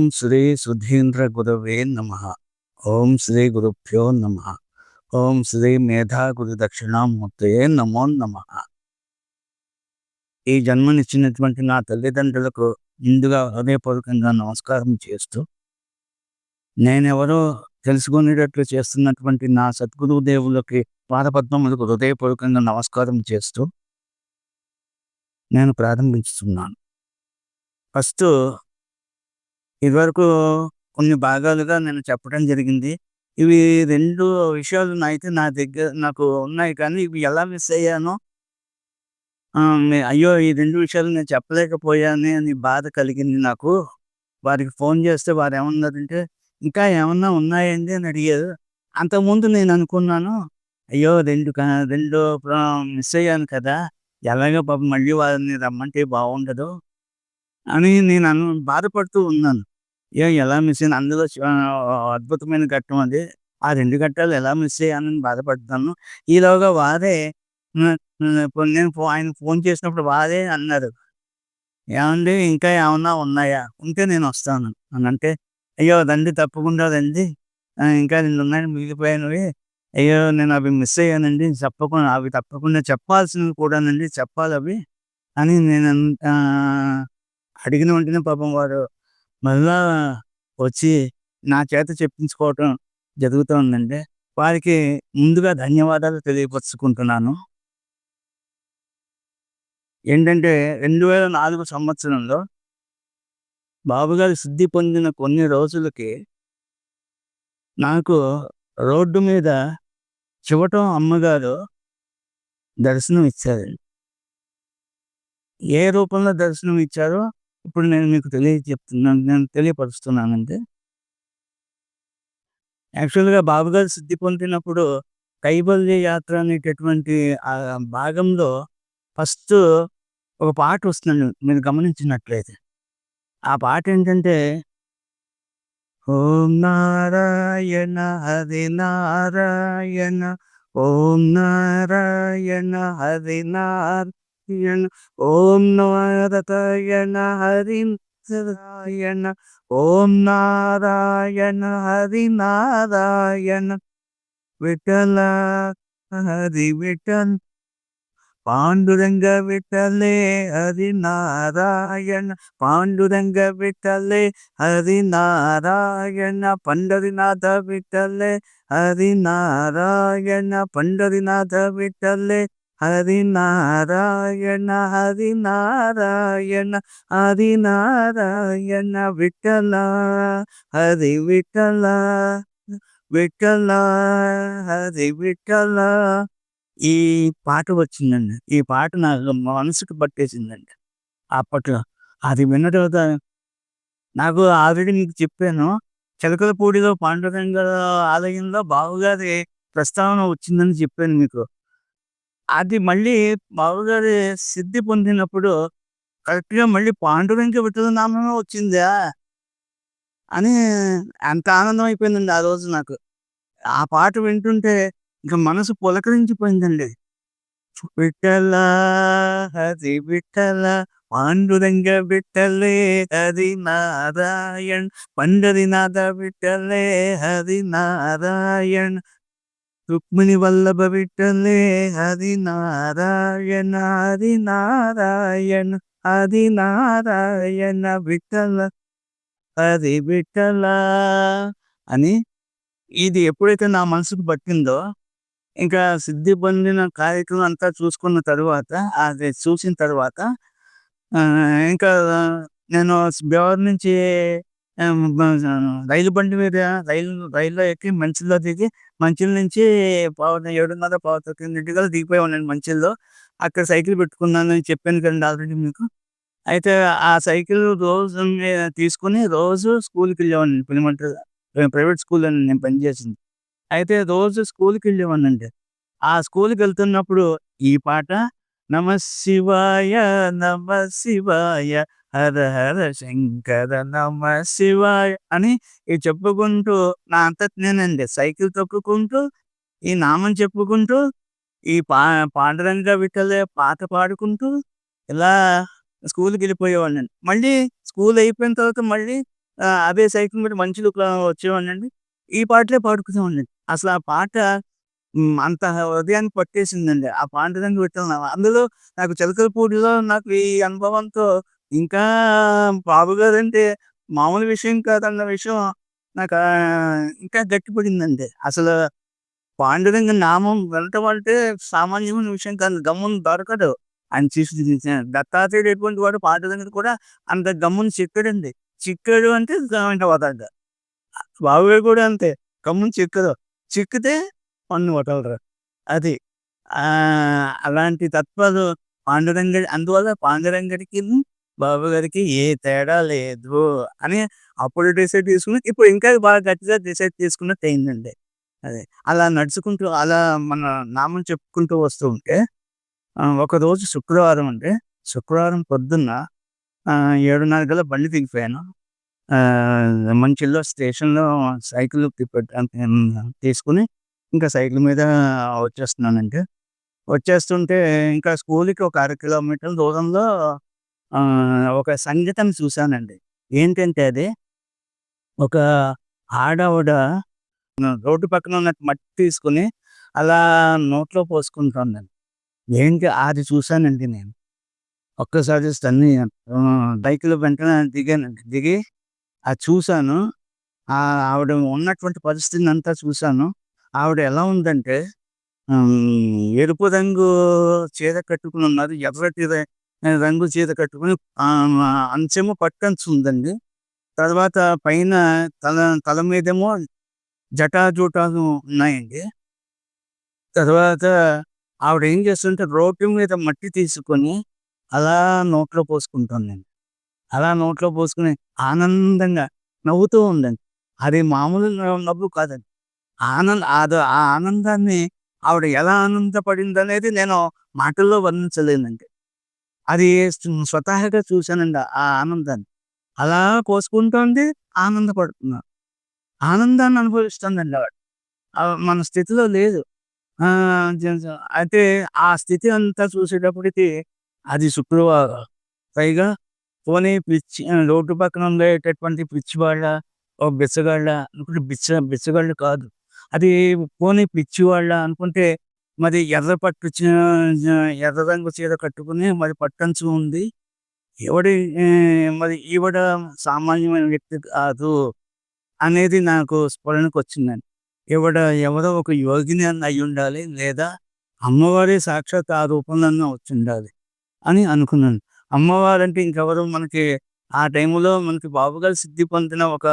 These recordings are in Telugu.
ఓం శ్రీ సుధీంద్ర గురవే నమ. ఓం శ్రీ గురుభ్యో నమ. ఓం శ్రీ మేధా గురు దక్షిణామూర్తయే నమో నమ. ఈ జన్మనిచ్చినటువంటి నా తల్లిదండ్రులకు ముందుగా హృదయపూర్వకంగా నమస్కారం చేస్తూ నేనెవరో తెలుసుకునేటట్లు చేస్తున్నటువంటి నా సద్గురుదేవులకి పాదపద్మములకు హృదయపూర్వకంగా నమస్కారం చేస్తూ నేను ప్రారంభించుతున్నాను ఫస్ట్ ఇదివరకు కొన్ని భాగాలుగా నేను చెప్పడం జరిగింది. ఇవి రెండు విషయాలు అయితే నా దగ్గర నాకు ఉన్నాయి. కానీ ఇవి ఎలా మిస్ అయ్యానో ఆ, అయ్యో ఈ రెండు విషయాలు నేను చెప్పలేకపోయాను అని బాధ కలిగింది నాకు. వారికి ఫోన్ చేస్తే వారు ఏమన్నారంటే ఇంకా ఏమన్నా ఉన్నాయండి? అని అడిగారు. అంతకుముందు నేను అనుకున్నాను అయ్యో రెండు రెండు మిస్ అయ్యాను కదా. ఎలాగో పాపం మళ్ళీ వారిని రమ్మంటే బాగుండదు అని నేను అను బాధపడుతూ ఉన్నాను. ఎలా మిస్ అయింది? అందులో అద్భుతమైన ఘట్టం అది. ఆ రెండు ఘట్టాలు ఎలా మిస్ అయ్యానని బాధపడుతున్నాను. ఈలోగా వారే నేను ఆయన ఫోన్ చేసినప్పుడు వారే అన్నారు. ఏమండి ఇంకా ఏమన్నా ఉన్నాయా? ఉంటే నేను వస్తాను. అని అంటే అయ్యో రండి తప్పకుండా రండి. ఇంకా రెండు ఉన్నాయి మిగిలిపోయినవి. అయ్యో నేను అవి మిస్ అయ్యానండి. చెప్పకుండా అవి తప్పకుండా చెప్పాల్సినవి కూడానండి చెప్పాలి అవి అని నేను ఆ, అడిగిన వెంటనే పాపం వారు మళ్ళా వచ్చి నా చేత చెప్పించుకోవటం జరుగుతుందండి వారికి ముందుగా ధన్యవాదాలు తెలియపరుచుకుంటున్నాను. ఏంటంటే రెండు వేల నాలుగు సంవత్సరంలో బాబుగారు శుద్ధి పొందిన కొన్ని రోజులకి నాకు రోడ్డు మీద చివటం అమ్మగారు దర్శనం ఇచ్చారండి ఏ రూపంలో దర్శనం ఇచ్చారో ఇప్పుడు నేను మీకు తెలియ చెప్తున్నాను నేను తెలియపరుస్తున్నానంటే యాక్చువల్గా బాబుగారు సిద్ధి పొందినప్పుడు కైబల్య యాత్ర అనేటటువంటి ఆ భాగంలో ఫస్ట్ ఒక పాట వస్తుందండి మీరు గమనించినట్లయితే. ఆ పాట ఏంటంటే ఓం నారాయణ హరి నారాయణ ఓం నారాయణ హరి నారాయణ ఓం నారాయణ హరి నారాయణ ఓం నారాయణ హరి నారాయణ విఠల హరి విఠల్ పాండురంగ విఠలే హరి నారాయణ పాండురంగ విఠలే హరి నారాయణ పండరినాథ విఠలే హరి నారాయణ పండరినాథ విఠలే హరి నారాయణ హరి నారాయణ హరి నారాయణ విఠల హరి విఠల విఠల హరి విఠల. ఈ పాట వచ్చిందండి. ఈ పాట నాకు మనసుకు పట్టేసిందండి. అప్పట్లో అది విన్న తర్వాత నాకు ఆల్రెడీ మీకు చెప్పాను. చిలకలపూడిలో పాండురంగ ఆలయంలో బావుగారి ప్రస్తావన వచ్చిందని చెప్పాను మీకు. అది మళ్ళీ బాబుగారి సిద్ధి పొందినప్పుడు కరెక్ట్గా మళ్ళీ పాండురంగ విఠల నామమే వచ్చిందా? అని అంత ఆనందం అయిపోయిందండి ఆ రోజు నాకు. ఆ పాట వింటుంటే ఇంకా మనసు పులకరించిపోయిందండి. విఠల హరి విఠల పాండురంగ విఠలే హరి నారాయణ పండరినాథ విఠలే హరి నారాయణ రుక్మిణి వల్లభ విఠలే హరి నారాయణ హరి నారాయణ హరి నారాయణ విఠల హరి విఠల అని ఇది ఎప్పుడైతే నా మనసుకు పట్టిందో ఇంకా సిద్ధి పొందిన కార్యక్రమం అంతా చూసుకున్న తర్వాత అది చూసిన తర్వాత ఆ, ఇంకా నేను బెవర్ నుంచి రైలు బండి మీద రైలు రైల్లో ఎక్కి మంచిల్లో దిగి మంచిల నుంచి పావు ఏడున్నర పావు తొమ్మిదింటికల్లా దిగిపోయి ఉన్నాను మంచిల్లో. అక్కడ సైకిల్ పెట్టుకున్నాను అని చెప్పాను కదండి ఆల్రెడీ మీకు. అయితే ఆ సైకిల్ రోజు తీసుకుని రోజు స్కూల్కి వెళ్ళేవాడిని పిలిమంటారు ప్రైవేట్ స్కూల్ నేను పనిచేసింది అయితే రోజు స్కూల్కి వెళ్ళేవాడినండి. ఆ స్కూల్కి వెళ్తున్నప్పుడు ఈ పాట నమ శివాయ నమ శివాయ హర హర శంకర నమ శివాయ అని ఇది చెప్పుకుంటూ నా అంతటి నేనండి సైకిల్ తొక్కుకుంటూ ఈ నామం చెప్పుకుంటూ ఈ పా పాండరంగ విఠలే పాట పాడుకుంటూ ఇలా స్కూల్కి వెళ్ళిపోయేవాడిని మళ్ళీ స్కూల్ అయిపోయిన తర్వాత మళ్ళీ అదే సైకిల్ మీద మంచి వచ్చేవాడిని వచ్చేవాడినండి. ఈ పాటలే పాడుకునేవాడినండి. అసలు ఆ పాట అంత హృదయాన్ని పట్టేసిందండి. ఆ పాండరంగ విఠలం అందులో నాకు చిలకలపూడిలో నాకు ఈ అనుభవంతో ఇంకా బాబు గారంటే మామూలు విషయం కాదన్న విషయం నాకు ఇంకా గట్టిపడిందండి. అసలు పాండురంగ నామం వెళ్ళటం అంటే సామాన్యమైన విషయం కాదు. గమ్మున దొరకదు. ఆయన చేసిన దత్తాత్రేయుడు ఎటువంటి వాడు పాండురంగుడు కూడా అంత గమ్మున చిక్కడండి. చిక్కాడు అంటే గ్రామీణ వదలడు. బాబు గారు కూడా అంతే. గమ్మున చిక్కదు చిక్కితే పన్ను వదలరు. అది. అలాంటి తత్వాలు పాండురంగడి అందువల్ల పాండురంగడికి బాబు గారికి ఏ తేడా లేదు అని అప్పుడు డిసైడ్ చేసుకుని, ఇప్పుడు ఇంకా బాగా గట్టిగా డిసైడ్ చేసుకున్నట్టు అయిందండి. అదే. అలా నడుచుకుంటూ అలా మన నామం చెప్పుకుంటూ వస్తూ ఉంటే ఒకరోజు శుక్రవారం అండి. శుక్రవారం పొద్దున్న ఏడున్నర గల బండి దిగిపోయాను. మంచిలో స్టేషన్‌లో సైకిల్ తీసుకొని ఇంకా సైకిల్ మీద వచ్చేస్తున్నానండి. వచ్చేస్తుంటే ఇంకా స్కూల్కి ఒక అర కిలోమీటర్ దూరంలో ఒక సంగీతం చూశానండి. ఏంటంటే అది ఒక ఆడావిడ రోడ్డు పక్కన ఉన్న మట్టి తీసుకొని అలా నోట్లో పోసుకుంటుందండి ఏంటి అది చూశానండి నేను. ఒక్కసారి తన్ని బైక్‌లో వెంటనే దిగానండి. దిగి అది చూశాను. ఆవిడ ఉన్నటువంటి పరిస్థితిని అంతా చూశాను. ఆవిడ ఎలా ఉందంటే ఎరుపు రంగు చీర కట్టుకొని ఉన్నారు. ఎర్రటి రంగు చీర కట్టుకొని అంచెము పట్టంచు ఉందండి. తర్వాత పైన తల తల మీదేమో జటాజూటాలు ఉన్నాయండి. తర్వాత ఆవిడ ఏం చేస్తుంటే రోడ్డు మీద మట్టి తీసుకొని అలా నోట్లో పోసుకుంటుందండి అలా నోట్లో పోసుకొని ఆనందంగా నవ్వుతూ ఉందండి. అది మామూలు నవ్వు కాదండి. ఆనంద అది ఆ ఆనందాన్ని ఆవిడ ఎలా ఆనందపడిందనేది నేను మాటల్లో వర్ణించలేనండి. అది స్వతహాగా చూశానండి ఆ ఆనందాన్ని. అలా కోసుకుంటుంది ఆనందపడుతున్నాను ఆనందాన్ని అనుభవిస్తుందండి ఆవిడ. మన స్థితిలో లేదు. అయితే ఆ స్థితి అంతా చూసేటప్పటికి అది శుక్రవారం. పైగా పోనీ పిచ్చి రోడ్డు పక్కన ఉండేటటువంటి పిచ్చివాళ్ళ ఓ బిచ్చగాళ్ళ అనుకుంటే బిచ్చ బిచ్చగాళ్ళు కాదు. అది పోనీ పిచ్చివాళ్ళ అనుకుంటే మరి ఎర్ర పట్టు ఎర్ర రంగు చీర కట్టుకుని మరి పట్టంచు ఉంది. ఎవడి మరి ఈవిడ సామాన్యమైన వ్యక్తి కాదు అనేది నాకు స్ఫురణకొచ్చిందండి. ఈవిడ ఎవరో ఒక యోగిని అని అయి ఉండాలి లేదా అమ్మవారి సాక్షాత్ ఆ రూపంలో వచ్చి ఉండాలి అని అనుకున్నాను. అమ్మవారంటే ఇంకెవరు మనకి ఆ టైంలో మనకి బాబుగారు సిద్ధి పొందిన ఒక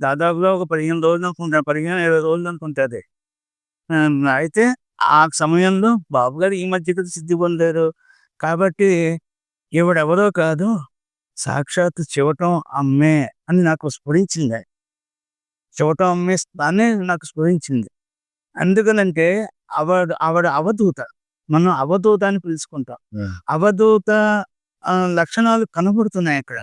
దాదాపుగా ఒక 15 రోజులు అనుకుంటా. 15, 20 రోజులు అనుకుంటది. అయితే ఆ సమయంలో బాబుగారు ఈ మధ్య కదా సిద్ధి పొందారు. కాబట్టి ఈవిడెవరో కాదు సాక్షాత్తు చివటం అమ్మే అని నాకు స్ఫురించింది. చివటం అమ్మే స్థానే నాకు స్ఫురించింది. ఎందుకనంటే ఆవిడ ఆవిడ అవధూత. మనం అవధూత అని పిలుచుకుంటాం. అవధూత లక్షణాలు కనబడుతున్నాయక్కడ.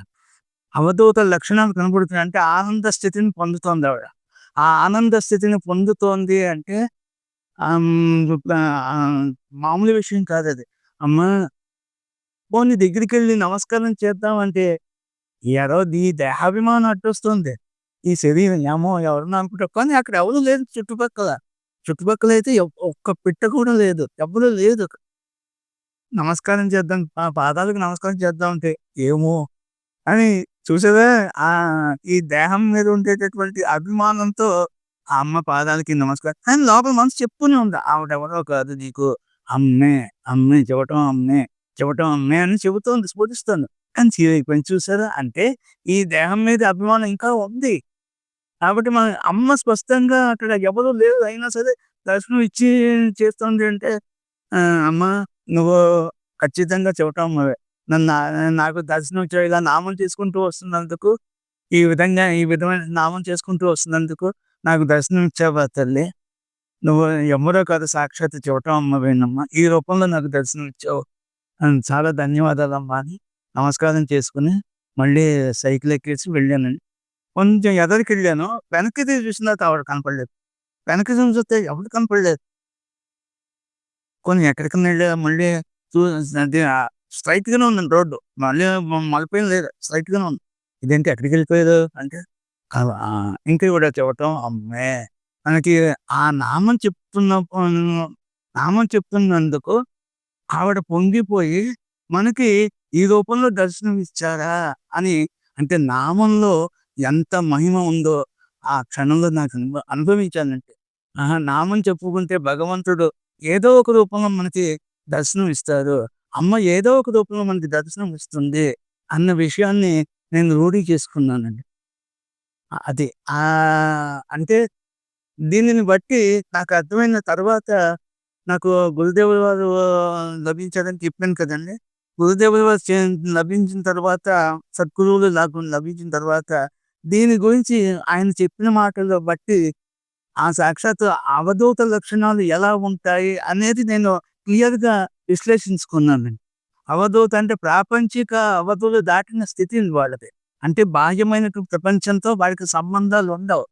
అవధూత లక్షణాలు కనబడుతున్నాయి. అంటే ఆనంద స్థితిని పొందుతోందావిడ. ఆ ఆనంద స్థితిని పొందుతోంది అంటే మామూలు విషయం కాదు అది అమ్మ పోనీ దగ్గరికి వెళ్ళి నమస్కారం చేద్దామంటే ఏదో నీ దేహాభిమానం అట్టొస్తుంది ఈ శరీరం ఏమో ఎవరన్నా అనుకుంటారు. కానీ అక్కడ ఎవరు లేదు చుట్టుపక్కల. చుట్టుపక్కల అయితే ఒక్క పిట్ట కూడా లేదు. ఎవరు లేదు. నమస్కారం చేద్దాం ఆ పాదాలకు నమస్కారం చేద్దాం అంటే, ఏమో అని చూసేదా ఆ ఈ దేహం మీద ఉండేటటువంటి అభిమానంతో ఆ అమ్మ పాదాలకి నమస్కారం అని లోపల మనసు చెప్పుకునే ఉంది. ఆవిడెవరో కాదు నీకు అమ్మే, అమ్మే చెవటం అమ్మే, చెవటం అమ్మే అని చెబుతోంది, స్ఫురిస్తోంది. కానీ చీరైపోయింది చూసారా? అంటే ఈ దేహం మీద అభిమానం ఇంకా ఉంది. కాబట్టి మన అమ్మ స్పష్టంగా అక్కడ ఎవరు లేరు. అయినా సరే దర్శనం ఇచ్చి చేస్తుంది అంటే అమ్మ నువ్వు ఖచ్చితంగా చెవటం అమ్మవే. నన్ను నాకు దర్శనం ఇచ్చావు. ఇలా నామం చేసుకుంటూ వస్తున్నందుకు, ఈ విధంగా ఈ విధమైన నామం చేసుకుంటూ వస్తున్నందుకు నాకు దర్శనం ఇచ్చావా తల్లి. నువ్వు ఎవ్వరో కాదు సాక్షత చూడటం అమ్మ అమ్మవేనమ్మా. ఈ రూపంలో నాకు దర్శనం ఇచ్చావు. ఆహ్, చాలా ధన్యవాదాలమ్మా అని నమస్కారం చేసుకొని మళ్ళీ సైకిల్ ఎక్కేసి వెళ్ళానండి. కొంచెం ఎదరికి వెళ్ళాను వెనక్కి చూసిన తర్వాత ఆవిడ కనపడలేదు. వెనక్కి చూస్తే ఎవరు కనపడలేదు. కొన్ని ఎక్కడికన్నా వెళ్ళా మళ్ళీ చూ స్ట్రైట్గానే ఆహ్, ఉందండి రోడ్డు. మళ్ళీ మళ్ళీ మలుపేం లేదు. స్ట్రైట్గానే ఉంది. ఇదేంటి వెళ్ళిపోయేది అంటే ఇంకా కూడా చెప్పటం అమ్మే. మనకి ఆ నామం చెప్తున్న నామం చెప్తున్నందుకు ఆవిడ పొంగిపోయి మనకి ఈ రూపంలో దర్శనం ఇచ్చారా అని అంటే నామంలో ఎంత మహిమ ఉందో ఆ క్షణంలో నాకు అనుభ అనుభవించానంటే. ఆహా నామం చెప్పుకుంటే భగవంతుడు ఏదో ఒక రూపంలో మనకి దర్శనం ఇస్తారు. అమ్మ ఏదో ఒక రూపంలో మనకి దర్శనం ఇస్తుంది అన్న విషయాన్ని నేను రూఢీ చేసుకున్నానండి. అది. ఆ అంటే దీనిని బట్టి నాకు అర్థమైన తర్వాత నాకు గురుదేవుల వారు లభించారని చెప్పాను కదండి. గురుదేవుల వారు లభించిన తర్వాత సద్గురువులు నాకు లభించిన తర్వాత దీని గురించి ఆయన చెప్పిన మాటలు బట్టి ఆ సాక్షాత్ అవధూత లక్షణాలు ఎలా ఉంటాయి అనేది నేను క్లియర్గా విశ్లేషించుకున్నానండి. అవధూత అంటే ప్రాపంచిక అవధులు దాటిన స్థితి వాళ్ళది. అంటే బాహ్యమైనటువంటి ప్రపంచంతో వాడికి సంబంధాలు ఉండవు.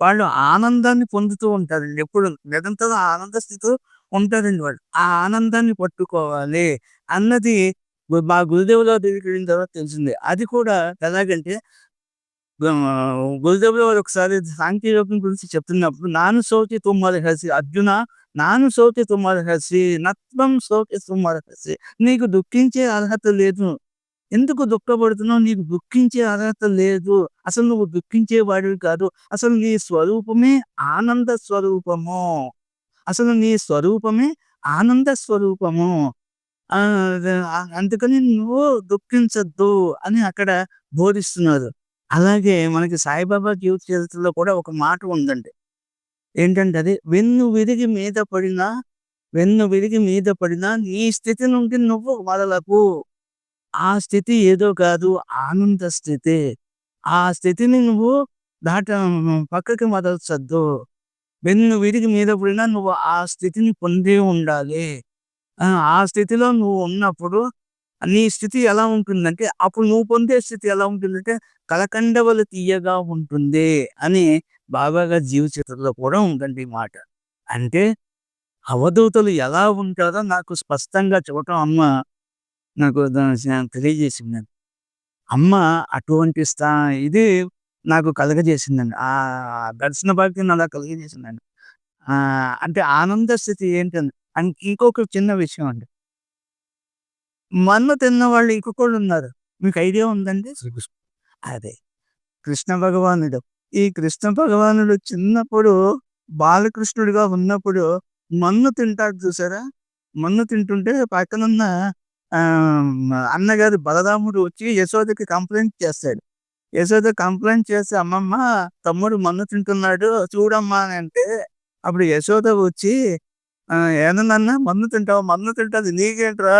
వాళ్ళు ఆనందాన్ని పొందుతూ ఉంటారండి. ఎప్పుడు నిరంతరం ఆనంద స్థితిలో ఉంటారండి వాళ్ళు. ఆ ఆనందాన్ని పట్టుకోవాలి అన్నది మా గురుదేవుల దగ్గరికి వెళ్ళిన తర్వాత తెలిసింది. అది కూడా ఎలాగంటే గురుదేవుల వారు ఒకసారి సాంఖ్యయోగం గురించి చెప్తున్నప్పుడు నాను సోకి తుమ్మల హసి అర్జున నాను సోకి తుమ్మల హసి నత్వం సోకి తుమ్మల హసి నీకు దుఃఖించే అర్హత లేదు. ఎందుకు దుఃఖపడుతున్నావు? నీకు దుఃఖించే అర్హత లేదు. అసలు నువ్వు దుఃఖించే వాడివి కాదు. అసలు నీ స్వరూపమే ఆనంద స్వరూపము. అసలు నీ స్వరూపమే ఆనంద స్వరూపము. అందుకని నువ్వు దుఃఖించద్దు అని అక్కడ బోధిస్తున్నారు. అలాగే మనకి సాయిబాబా జీవిత చరిత్రలో కూడా ఒక మాట ఉందండి. ఏంటంటే అది వెన్ను విరిగి మీద పడినా వెన్ను విరిగి మీద పడినా నీ స్థితి నుండి నువ్వు వదలకు. ఆ స్థితి ఏదో కాదు ఆనంద స్థితి. ఆ స్థితిని నువ్వు దాట పక్కకి మదల్చద్దు. వెన్ను విరిగి మీద పడినా నువ్వు ఆ స్థితిని పొంది ఉండాలి. ఆ స్థితిలో నువ్వు ఉన్నప్పుడు నీ స్థితి ఎలా ఉంటుందంటే అప్పుడు నువ్వు పొందే స్థితి ఎలా ఉంటుందంటే కలకండవలు తీయగా ఉంటుంది అని బాబాగా జీవచరిత్రలో కూడా ఉందండి ఈ మాట. అంటే అవధూతలు ఎలా ఉంటారో నాకు స్పష్టంగా చూడటం అమ్మ నాకు తెలియజేసింది అమ్మ అటువంటి స్థా ఇది నాకు కలగజేసిందండి. ఆ దర్శన భాగ్యం అలా కలగజేసిందండి. అంటే ఆనంద స్థితి ఏంటంటే అండ్ ఇంకొక చిన్న విషయం అండి. మన్ను తిన్న వాళ్ళు ఇంకొకళ్ళు ఉన్నారు. మీకు ఐడియా ఉందండి? శ్రీకృష్ణ. అదే. కృష్ణ భగవానుడు. ఈ కృష్ణ భగవానుడు చిన్నప్పుడు బాలకృష్ణుడిగా ఉన్నప్పుడు మన్ను తింటాడు చూసారా? మన్ను తింటుంటే పక్కనున్న అన్నగారు బలరాముడు వచ్చి యశోదకి కంప్లైంట్ చేస్తాడు. యశోద కంప్లైంట్ చేసి అమ్మమ్మ తమ్ముడు మన్ను తింటున్నాడు చూడమ్మా అని అంటే అప్పుడు యశోద వచ్చి ఏదన్నా మన్ను తింటావు? మన్ను తింటుంది నీకేంట్రా?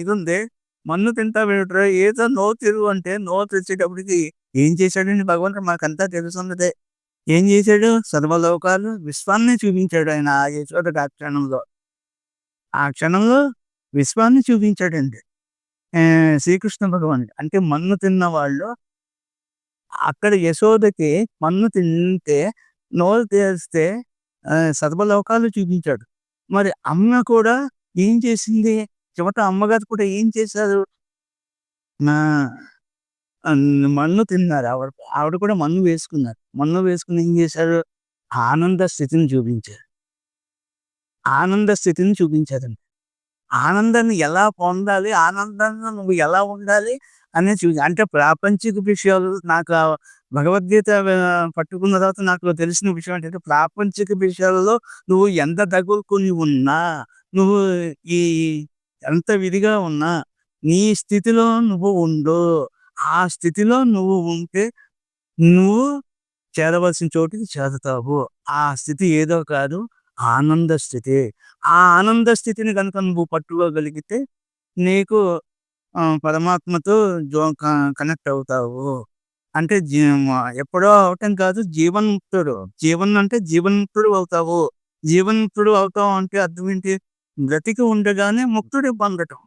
ఇది ఉంది. మన్ను తింటావేమిట్రా ఏదో నో తిరుగు అంటే నో తెచ్చేటప్పటికి ఏం చేశాడండి భగవంతుడు? మాకంతా తెలుసున్నదే. ఏం చేశాడు? సర్వలోకాలు విశ్వాన్ని చూపించాడు ఆయన ఆ యశోద ఆ క్షణంలో. ఆ క్షణంలో విశ్వాన్ని చూపించాడండి. శ్రీకృష్ణ భగవానుడు. అంటే మన్ను తిన్న వాళ్ళు అక్కడ యశోదకి మన్ను తింటే నోరు తెరిస్తే సర్వలోకాలు చూపించాడు. మరి అమ్మ కూడా ఏం చేసింది? చివట అమ్మగారు కూడా ఏం చేశారు? మన్ను తిన్నారు. ఆవిడ ఆవిడ కూడా మన్ను వేసుకున్నారు. మన్ను వేసుకుని ఏం చేశారు? ఆనంద స్థితిని చూపించారు. ఆనంద స్థితిని చూపించారండి. ఆనందాన్ని ఎలా పొందాలి ఆనందంగా నువ్వు ఎలా ఉండాలి అనేది చూ అంటే ప్రాపంచిక విషయాలు నాకు భగవద్గీత పట్టుకున్న తర్వాత నాకు తెలిసిన విషయం ఏంటంటే ప్రాపంచిక విషయాలలో నువ్వు ఎంత తగులుకొని ఉన్నా నువ్వు ఈ ఎంత విధిగా ఉన్నా నీ స్థితిలో నువ్వు ఉండు. ఆ స్థితిలో నువ్వు ఉంటే నువ్వు చేరవలసిన చోటికి చేరుతావు. ఆ స్థితి ఏదో కాదు. ఆనంద స్థితి. ఆ ఆనంద స్థితిని కనుక నువ్వు పట్టుకోగలిగితే నీకు పరమాత్మతో జో కనెక్ట్ అవుతావు. అంటే జీ ఎప్పుడో అవటం కాదు జీవన్ముక్తుడు. జీవన్ అంటే జీవన్ముక్తుడు అవుతావు. జీవన్ముక్తుడు అవుతావు అంటే అర్థం ఏంటి? బ్రతికి ఉండగానే ముక్తుడి పొందటం.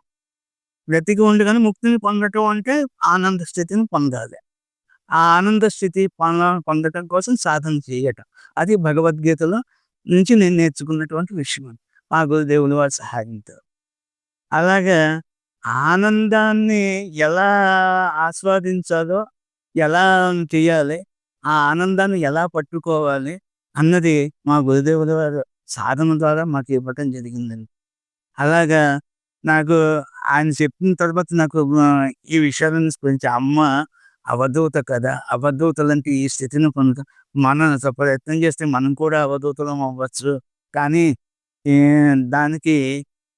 బ్రతికి ఉండగానే ముక్తిని పొందటం అంటే ఆనంద స్థితిని పొందాలి. ఆ ఆనంద స్థితి పొంద పొందటం కోసం సాధన చేయటం. అది భగవద్గీతలో నుంచి నేను నేర్చుకున్నటువంటి విషయం మా గురుదేవులు వారి సహాయంతో అలాగా ఆనందాన్ని ఎలా ఆస్వాదించాలో ఎలా చేయాలి ఆ ఆనందాన్ని ఎలా పట్టుకోవాలి అన్నది మా గురుదేవుల వారు సాధన ద్వారా మాకు ఇవ్వటం జరిగిందండి. అలాగా నాకు ఆయన చెప్పిన తర్వాత నాకు ఈ విషయాలను స్ఫురించి అమ్మ అవధూత కదా! అవధూతలంటే ఈ స్థితిని పొందుత మనం స ప్రయత్నం చేస్తే మనం కూడా అవధూతలం అవ్వచ్చు. కానీ దానికి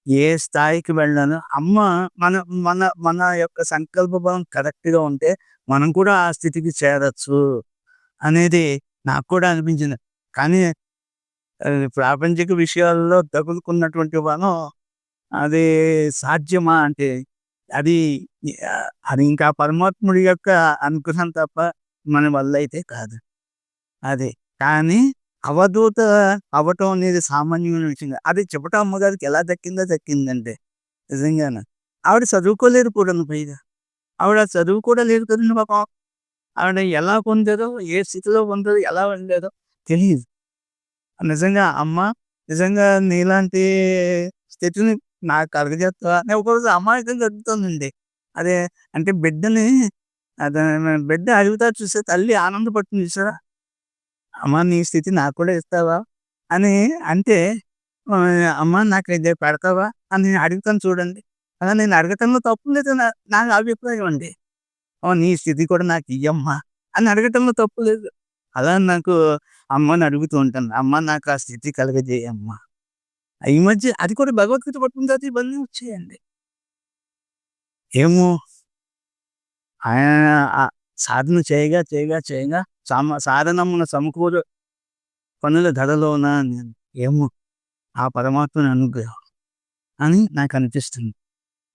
ఏ స్థాయికి వెళ్ళాలో అమ్మ మన మన మన యొక్క సంకల్ప బలం కరెక్ట్‌గా ఉంటే మనం కూడా ఆ స్థితికి చేరచ్చు అనేది నాకు కూడా అనిపించింది. కానీ ప్రాపంచిక విషయాల్లో తగులుకున్నటువంటి మనం అది సాధ్యమా అంటే అది అది ఇంకా పరమాత్ముడి యొక్క అనుగ్రహం తప్ప మన వల్ల అయితే కాదు. అది. కానీ అవధూత అవ్వటం అనేది సామాన్యమైన విషయం అది చెప్పటం అమ్మగారికి ఎలా దక్కిందో దక్కిందంటే నిజంగానే. ఆవిడ చదువుకోలేరు కూడా పైగా. ఆవిడ చదువు కూడా లేదు కదండీ పాపం. ఆవిడ ఎలా పొందారో, ఏ స్థితిలో పొందారో, ఎలా ఉండేదో తెలియదు నిజంగా అమ్మ నిజంగా నీలాంటి స్థితిని నాకు కలుగజేస్తావా? నేను ఒకరోజు అమాయకంగా అడుగుతానండి. అదే అంటే బిడ్డని అదే బిడ్డ అడుగుతా చూస్తే తల్లి ఆనందపడుతుంది చూసారా? అమ్మ నీ స్థితి నాకు కూడా ఇస్తావా? అని అంటే అమ్మ నాకు ఇది పెడతావా? అని నేను అడుగుతాను చూడండి. అలా నేను అడగటంలో తప్పు లేదు నా అభిప్రాయం అండి. ఓ నీ స్థితి కూడా నాకు ఇయ్యమ్మా అని అడగటంలో తప్పు లేదు. అలా నాకు అమ్మని అడుగుతూ ఉంటాను. అమ్మ నాకు ఆ స్థితి కలగజేయమ్మా ఈ మధ్య అది కూడా భగవద్గీత పట్టుకున్న తర్వాత ఇవన్నీ వచ్చాయండి. ఏమో ఆయన సాధన చేయగా, చేయగా, చేయగా సమ సాధనమున సమకూరు పనుల ధరలోన నేను ఏమో ఆ పరమాత్మని అనుగ్రహం అని నాకు అనిపిస్తుంది.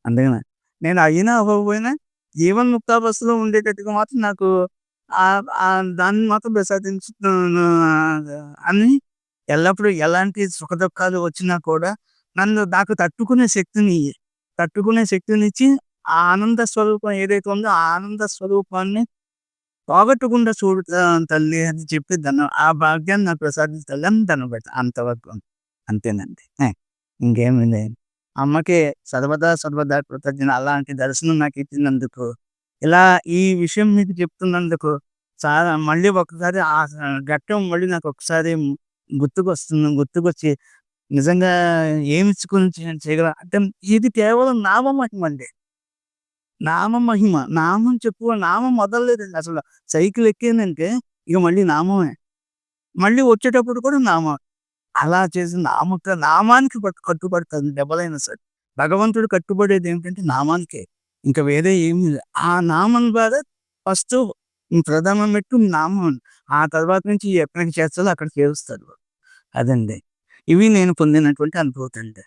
అందుకనే నేను అయినా అవ్వకపోయినా జీవన్ జీవన్ముక్తావస్థలో ఉండేటట్టుగా మాత్రం నాకు దాన్ని మాత్రం ప్రసాదించు అని ఎల్లప్పుడూ ఎలాంటి సుఖదుఖాలు వచ్చినా కూడా నన్ను నాకు తట్టుకునే శక్తిని తట్టుకునే శక్తినిచ్చి ఆ ఆనంద స్వరూపం ఏదైతే ఉందో ఆ ఆనంద స్వరూపాన్ని పోగొట్టకుండా చూడు తల్లి అని చెప్పి ధన్య ఆ భాగ్యాన్ని నాకు ప్రసాదించి తల్లి అని దండం పెడతా. అంతవరకు. అంతేనండి. ఇంకేమీ లేదు. అమ్మకి సర్వదా సర్వదా కృతజ్ఞ అలాంటి దర్శనం నాకు ఇచ్చినందుకు, ఇలా ఈ విషయం మీకు చెప్తున్నందుకు చాలా మళ్ళీ ఒకసారి ఆ ఘట్టం మళ్ళీ నాకు ఒకసారి గుర్తుకొస్తుంది. గుర్తుకొచ్చి నిజంగా ఏమిచ్చుకొని చేయగల అంటే ఇది కేవలం నామ మహిమండి. నామ మహిమ. నామం చెప్పుకో నామం మొదలలేదండి అసలు. సైకిల్ ఎక్కిందంటే ఇక మళ్ళీ నామమే. మళ్ళీ వచ్చేటప్పుడు కూడా నామం. అలా చేసి నామక నామానికి కట్టుబడుతుంది దెబ్బలైనా సరే. భగవంతుడు కట్టుబడేది ఏమిటంటే నామానికే. ఇంకా వేరే ఏమి లేదు. ఆ నామం ద్వారా ఫస్ట్ ప్రథమం పెట్టు నామం. ఆ తర్వాత నుంచి ఎక్కడికి చేస్తారో అక్కడికి చేస్తారు అదండి. ఇవి నేను పొందినటువంటి అనుభూతండి.